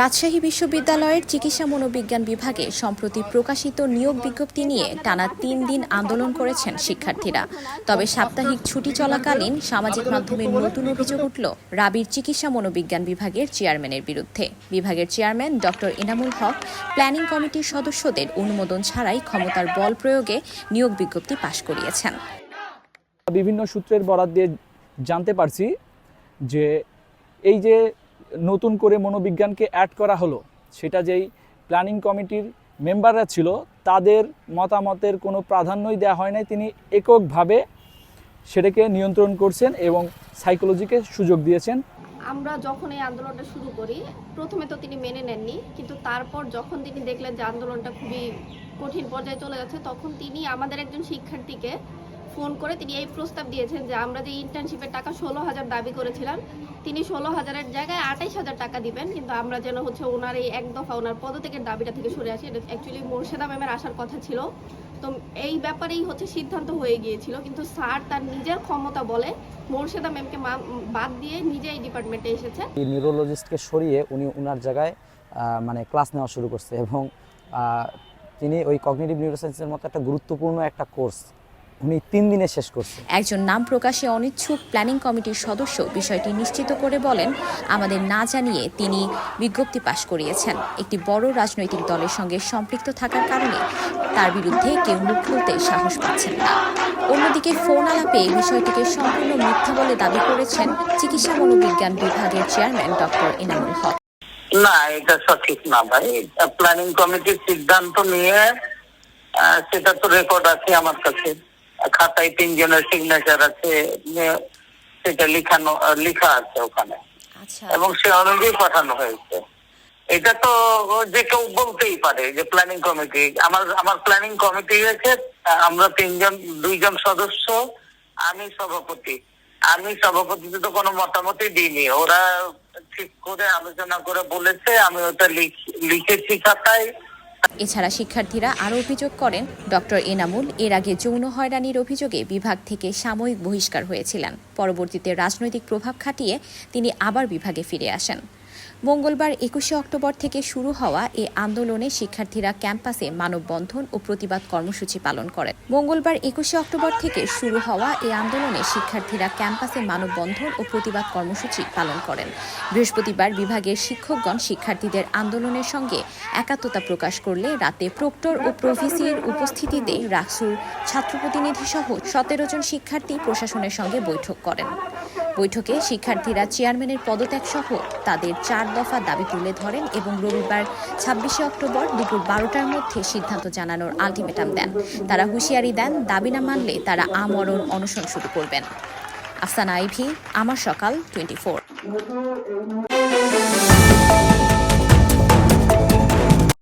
রাজশাহী বিশ্ববিদ্যালয়ের চিকিৎসা মনোবিজ্ঞান বিভাগে সম্প্রতি প্রকাশিত নিয়োগ বিজ্ঞপ্তি নিয়ে টানা তিন দিন আন্দোলন করেছেন শিক্ষার্থীরা। তবে সাপ্তাহিক ছুটি চলাকালীন সামাজিক মাধ্যমে নতুন অভিযোগ উঠল রাবির চিকিৎসা মনোবিজ্ঞান বিভাগের চেয়ারম্যানের বিরুদ্ধে। বিভাগের chairman doctor Enamul Haque planning কমিটির সদস্যদের অনুমোদন ছাড়াই ক্ষমতার বল প্রয়োগে নিয়োগ বিজ্ঞপ্তি পাশ করিয়েছেন। বিভিন্ন সূত্রের বরাত দিয়ে জানতে পারছি যে এই যে নতুন করে মনোবিজ্ঞানকে অ্যাড করা হলো। সেটা যেই প্ল্যানিং কমিটির মেম্বাররা ছিল, তাদের মতামতের কোনো প্রাধান্যই দেওয়া হয় নাই। তিনি এককভাবে সেটাকে নিয়ন্ত্রণ করছেন এবং সাইকোলজিকে সুযোগ দিয়েছেন। আমরা যখন এই আন্দোলনটা শুরু করি, প্রথমে তো তিনি মেনে নেননি, কিন্তু তারপর যখন তিনি দেখলেন যে আন্দোলনটা খুবই কঠিন পর্যায়ে চলে যাচ্ছে, তখন তিনি আমাদের একজন শিক্ষার্থীকে ফোন করে তিনি এই প্রস্তাব দিয়েছেন যে আমরা যে ইন্টার্নশিপের টাকা ষোলো হাজার দাবি করেছিলাম, তিনি ষোলো হাজারের জায়গায় আঠাইশ হাজার টাকা দিবেন, কিন্তু আমরা যেন হচ্ছে ওনার এই এক দফা ওনার পদত্যাগের দাবিটা থেকে সরে আসি, এটা অ্যাকচুয়ালি মোর্শেদা ম্যামের আসার কথা ছিল। তো এই ব্যাপারেই হচ্ছে সিদ্ধান্ত হয়ে গিয়েছিল, কিন্তু স্যার তার নিজের ক্ষমতা বলে মোর্শেদা ম্যামকে বাদ দিয়ে নিজে এই ডিপার্টমেন্টে এসেছে। এই নিউরোলজিস্টকে সরিয়ে উনি ওনার জায়গায় মানে ক্লাস নেওয়া শুরু করছে এবং তিনি ওই কগনিটিভ নিউরোসায়েন্সের মতো একটা গুরুত্বপূর্ণ একটা কোর্স উনি তিন দিনে শেষ করছে একজন নাম প্রকাশে অনিচ্ছুক প্ল্যানিং কমিটির সদস্য বিষয়টি নিশ্চিত করে বলেন আমাদের না জানিয়ে তিনি বিজ্ঞপ্তি পাশ করিয়েছেন। একটি বড় রাজনৈতিক দলের সঙ্গে সম্পৃক্ত থাকার কারণে তার বিরুদ্ধে কেউ মুখ খুলতে সাহস পাচ্ছেন না। অন্যদিকে ফোন আলাপে এই বিষয়টিকে সম্পূর্ণ মিথ্যা বলে দাবি করেছেন চিকিৎসা মনোবিজ্ঞান বিভাগের চেয়ারম্যান ডক্টর এনামুল হক। না এটা সঠিক না ভাই। প্ল্যানিং কমিটির সিদ্ধান্ত নিয়ে আহ, সেটা তো রেকর্ড আছে আমার কাছে। খাতায় তিনজনের সিগনেচার আছে সেটা লিখানো লেখা আছে ওখানে। আচ্ছা। এবং সে অনুযায়ী পাঠানো হয়েছে। এটা তো যে কেউ বলতেই পারে যে প্ল্যানিং কমিটি আমার আমার প্ল্যানিং কমিটি হয়েছে আমরা তিনজন দুইজন সদস্য আমি সভাপতি। আমি সভাপতিতে তো কোনো মতামতই দিইনি। ওরা ঠিক করে আলোচনা করে বলেছে আমি ওটা লিখ- লিখেছি খাতায়। এছাড়া শিক্ষার্থীরা আরও অভিযোগ করেন, ডক্টর এনামুল এর আগে যৌন হয়রানির অভিযোগে বিভাগ থেকে সাময়িক বহিষ্কার হয়েছিলেন। পরবর্তীতে রাজনৈতিক প্রভাব খাটিয়ে তিনি আবার বিভাগে ফিরে আসেন। মঙ্গলবার একুশে অক্টোবর থেকে শুরু হওয়া এই আন্দোলনে শিক্ষার্থীরা ক্যাম্পাসে মানববন্ধন ও প্রতিবাদ কর্মসূচি পালন করেন। মঙ্গলবার একুশে অক্টোবর থেকে শুরু হওয়া এই আন্দোলনে শিক্ষার্থীরা ক্যাম্পাসে মানববন্ধন ও প্রতিবাদ কর্মসূচি পালন করেন। বৃহস্পতিবার বিভাগের শিক্ষকগণ শিক্ষার্থীদের আন্দোলনের সঙ্গে একাত্মতা প্রকাশ করলে রাতে প্রক্টর ও প্রভিসির উপস্থিতিতে রাকসুর ছাত্র প্রতিনিধি সহ সতেরো জন শিক্ষার্থী প্রশাসনের সঙ্গে বৈঠক করেন। বৈঠকে শিক্ষার্থীরা চেয়ারম্যানের পদত্যাগ সহ তাদের চার দফা দাবি তুলে ধরেন এবং রবিবার ছাব্বিশে অক্টোবর দুপুর বারোটার মধ্যে সিদ্ধান্ত জানানোর আলটিমেটাম দেন। তারা হুঁশিয়ারি দেন, দাবি না মানলে তারা আমরণ অনশন শুরু করবেন। আফসানা আইভি, আমার সকাল, টোয়েন্টি